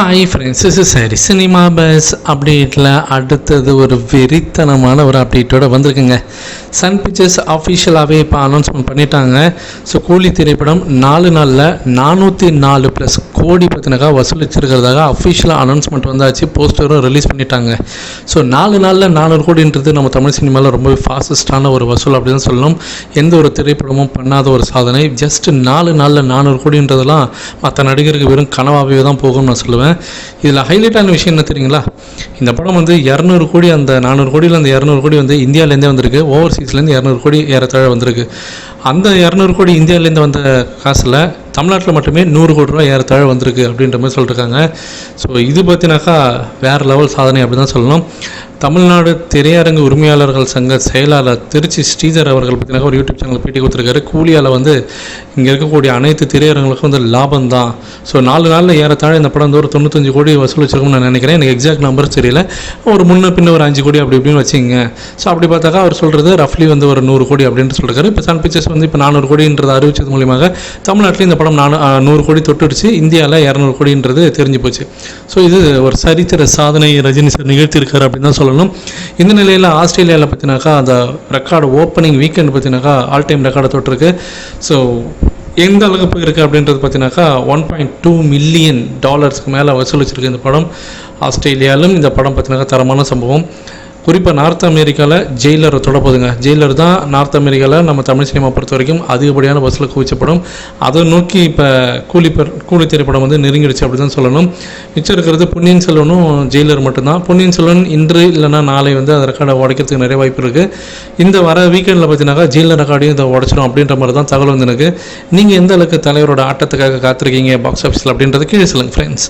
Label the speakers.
Speaker 1: Hi friends இஸ் சரி cinema buzz அப்டேட்டில் அடுத்தது ஒரு வெறித்தனமான ஒரு அப்டேட்டோட வந்திருக்குங்க. சன் பிக்சர்ஸ் ஆஃபீஷியலாகவே இப்போ அனௌன்ஸ்மெண்ட் பண்ணிட்டாங்க. ஸோ கூலி திரைப்படம் நாலு நாளில் நானூற்றி நாலு ப்ளஸ் கோடி பார்த்தினாக்கா வசூலிச்சிருக்கிறதாக அஃபிஷியலாக அனௌன்ஸ்மெண்ட் வந்தாச்சு போஸ்டரும் ரிலீஸ் பண்ணிட்டாங்க. ஸோ நாலு நாளில் நானூறு கோடின்றது நம்ம தமிழ் சினிமாவில் ரொம்ப ஃபாஸ்டஸ்டான ஒரு வசூல் அப்படின்னு சொல்லணும். எந்த ஒரு திரைப்படமும் பண்ணாத ஒரு சாதனை. ஜஸ்ட் நாலு நாளில் நானூறு கோடின்றதெல்லாம் மற்ற நடிகருக்கு வெறும் கனவாகவே தான் போகும்னு நான் சொல்லுவேன். இதில் ஹைலைட்டான விஷயம் என்ன தெரியுங்களா? இந்த படம் வந்து இரநூறு கோடி அந்த நானூறு கோடியில் அந்த இரநூறு கோடி வந்து இந்தியாவிலேருந்தே வந்திருக்கு. ஓவர்சீஸ்லேருந்து இரநூறு கோடி ஏறத்தாழ வந்திருக்கு. அந்த இரநூறு கோடி இந்தியாவிலேருந்து வந்த காசில் தமிழ்நாட்டில் மட்டுமே நூறு கோடி ரூபா ஏறத்தாழ வந்திருக்கு அப்படின்ற மாதிரி சொல்லியிருக்காங்க ஸோ இது பார்த்தினாக்கா வேறு லெவல் சாதனை அப்படி தான் சொல்லணும். தமிழ்நாடு திரையரங்கு உரிமையாளர்கள் சங்க செயலாளர் திருச்சி ஸ்ரீதர் அவர்கள் பார்த்தீங்கன்னா ஒரு யூடியூப் சேனல் பேட்டி கொடுத்துருக்காரு. கூலியால் வந்து இங்கே இருக்கக்கூடிய அனைத்து திரையரங்குகளுக்கும் வந்து லாபம் தான். ஸோ நாலு நாளில் ஏறத்தாழ இந்த படம் வந்து ஒரு தொண்ணூத்தஞ்சு கோடி வசூல் வச்சிருக்கும்னு நான் நினைக்கிறேன். எனக்கு எக்ஸாக்ட் நம்பர் தெரியல. ஒரு முன்ன பின்ன ஒரு அஞ்சு கோடி அப்படி இப்படின்னு வச்சுங்க ஸோ அப்படி பார்த்தாக்கா அவர் சொல்கிறது ரஃப்லி வந்து ஒரு நூறு கோடி அப்படின்ட்டு சொல்கிறாரு இப்போ சன் பிக்சர்ஸ் வந்து இப்போ நானூறு கோடின்றதை அறிவிச்சது மூலியமாக தமிழ்நாட்டில் இந்த படம் நானூ நூறு கோடி தொட்டுடுச்சு. இந்தியாவில் இரநூறு கோடின்றது தெரிஞ்சு போச்சு. ஸோ இது ஒரு சரித்திர சாதனை ரஜினி சார் நிகழ்த்தியிருக்காரு அப்படின்னு தான் சொல்லணும் இந்த நிலையில் ஆஸ்திரேலியாவில் பார்த்தினாக்கா அந்த ரெக்கார்டு ஓப்பனிங் வீக்கெண்ட் பார்த்தினாக்கா ஆல் டைம் ரெக்கார்டை தொட்டிருக்கு. ஸோ எந்த அளவுக்கு போயிருக்கு அப்படின்றது பார்த்தீங்கன்னாக்கா ஒன் பாயிண்ட் டூ மில்லியன் டாலர்ஸ்க்கு மேலே வசூலிச்சிருக்கு இந்த படம். ஆஸ்திரேலியாவிலும் இந்த படம் பார்த்தீங்கன்னா தரமான சம்பவம். குறிப்பாக நார்த் அமெரிக்காவில் ஜெயிலரை தொடப்போதுங்க. ஜெயிலர் தான் நார்த் அமெரிக்காவில் நம்ம தமிழ் சினிமா பொறுத்த வரைக்கும் அதிகப்படியான பஸ்ஸில் குவிச்சப்படும். அதை நோக்கி இப்போ கூலி பெர் கூலி திரைப்படம் வந்து நெருங்கிடுச்சு அப்படி தான் சொல்லணும். மிச்சம் இருக்கிறது பொன்னியின் செல்வனும் ஜெயிலர் மட்டும்தான். பொன்னியின் செல்வன் இன்று இல்லைன்னா நாளை வந்து அந்த ரெக்கார்டை உடைக்கிறதுக்கு நிறைய வாய்ப்பு இருக்குது இந்த வர வீக்கெண்டில் பார்த்தீங்கன்னாக்கா ஜெயிலர் ரெக்கார்டையும் இதை உடச்சிடும் அப்படின்ற மாதிரி தான் தகவல் வந்து எனக்கு நீங்கள் எந்த அளவுக்கு தலைவரோட ஆட்டத்துக்காக காத்திருக்கீங்க பாக்ஸ் ஆஃபீஸில் அப்படின்றது கீழே சொல்லுங்கள் ஃப்ரெண்ட்ஸ்